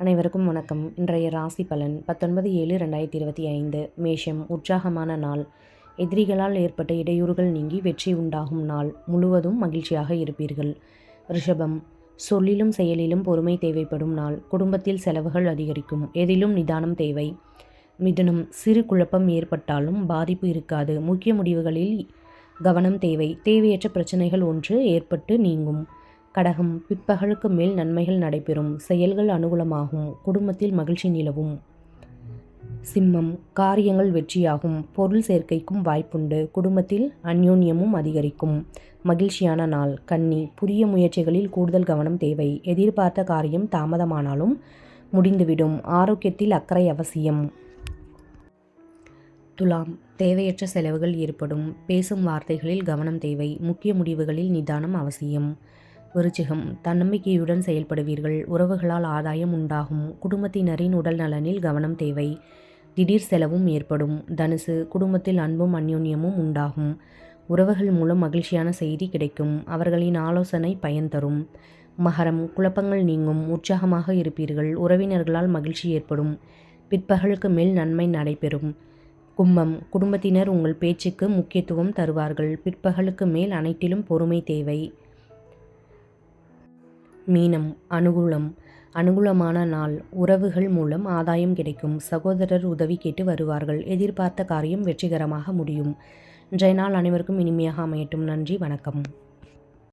அனைவருக்கும் வணக்கம். இன்றைய ராசி பலன் பத்தொன்பது ஏழு ரெண்டாயிரத்தி இருபத்தி ஐந்து. மேஷம் உற்சாகமான நாள். எதிரிகளால் ஏற்பட்ட இடையூறுகள் நீங்கி வெற்றி உண்டாகும் நாள். முழுவதும் மகிழ்ச்சியாக இருப்பீர்கள். ரிஷபம் சொல்லிலும் செயலிலும் பொறுமை தேவைப்படும் நாள். குடும்பத்தில் செலவுகள் அதிகரிக்கும். எதிலும் நிதானம் தேவை. மிதுனம் சிறு குழப்பம் ஏற்பட்டாலும் பாதிப்பு இருக்காது. முக்கிய முடிவுகளில் கவனம் தேவை. தேவையற்ற பிரச்சனைகள் ஒன்று ஏற்பட்டு நீங்கும். கடகம் பிற்பகலுக்கு மேல் நன்மைகள் நடைபெறும். செயல்கள் அனுகூலமாகும். குடும்பத்தில் மகிழ்ச்சி நிலவும். சிம்மம் காரியங்கள் வெற்றியாகும். பொருள் சேர்க்கைக்கும் வாய்ப்புண்டு. குடும்பத்தில் அந்யோன்யமும் அதிகரிக்கும். மகிழ்ச்சியான நாள். கன்னி புதிய முயற்சிகளில் கூடுதல் கவனம் தேவை. எதிர்பார்த்த காரியம் தாமதமானாலும் முடிந்துவிடும். ஆரோக்கியத்தில் அக்கறை அவசியம். துலாம் தேவையற்ற செலவுகள் ஏற்படும். பேசும் வார்த்தைகளில் கவனம் தேவை. முக்கிய முடிவுகளில் நிதானம் அவசியம். விருச்சிகம் தன்னம்பிக்கையுடன் செயல்படுவீர்கள். உறவுகளால் ஆதாயம் உண்டாகும். குடும்பத்தினரின் உடல் நலனில் கவனம் தேவை. திடீர் செலவும் ஏற்படும். தனுசு குடும்பத்தில் அன்பும் அந்யோன்யமும் உண்டாகும். உறவுகள் மூலம் மகிழ்ச்சியான செய்தி கிடைக்கும். அவர்களின் ஆலோசனை பயன் தரும். மகரம் குழப்பங்கள் நீங்கும். உற்சாகமாக இருப்பீர்கள். உறவினர்களால் மகிழ்ச்சி ஏற்படும். பிற்பகலுக்கு மேல் நன்மை நடைபெறும். கும்பம் குடும்பத்தினர் உங்கள் பேச்சுக்கு முக்கியத்துவம் தருவார்கள். பிற்பகலுக்கு மேல் அனைத்திலும் பொறுமை தேவை. மீனம் அனுகூலம். அனுகூலமான நாள் உறவுகள் மூலம் ஆதாயம் கிடைக்கும். சகோதரர் உதவி கேட்டு வருவார்கள். எதிர்பார்த்த காரியம் வெற்றிகரமாக முடியும். இன்றைய நாள் அனைவருக்கும் இனிமையாக அமையட்டும். நன்றி வணக்கம்.